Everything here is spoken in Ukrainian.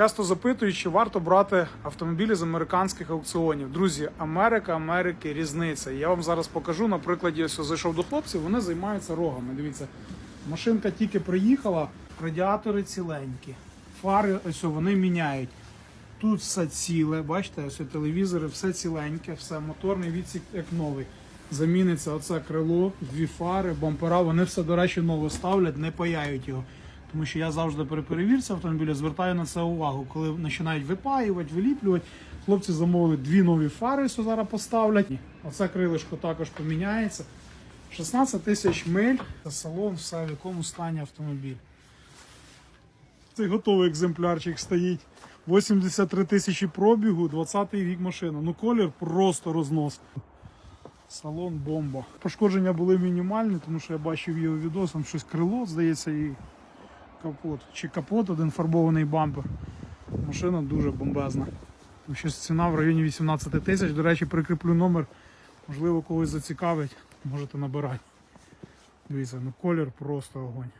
Часто запитують, чи варто брати автомобілі з американських аукціонів. Друзі, Америка, Америки, різниця. Я вам зараз покажу. На прикладі ось зайшов до хлопців, вони займаються рогами. Дивіться, машинка тільки приїхала, радіатори ціленькі, фари ось вони міняють. Тут все ціле, бачите, ось телевізори, все ціленьке, все моторний відсік як новий. Заміниться оце крило, дві фари, бампера. Вони все, до речі, нове ставлять, не паяють його. Тому що я завжди при перевірці автомобіля звертаю на це увагу. Коли починають випаювати, виліплювати, хлопці замовили дві нові фари, що зараз поставлять. Оце крилишко також поміняється. 16 тисяч миль, салон, все в якому стані автомобіль. Цей готовий екземплярчик стоїть. 83 тисячі пробігу, 20-й рік машина. Ну колір просто рознос. Салон бомба. Пошкодження були мінімальні, тому що я бачив його відос, там щось крило, здається, і капот. Чи капот, один фарбований бампер. Машина дуже бомбезна. Щось ціна в районі 18 тисяч. До речі, прикріплю номер. Можливо, когось зацікавить, можете набирати. Дивіться, ну колір просто огонь.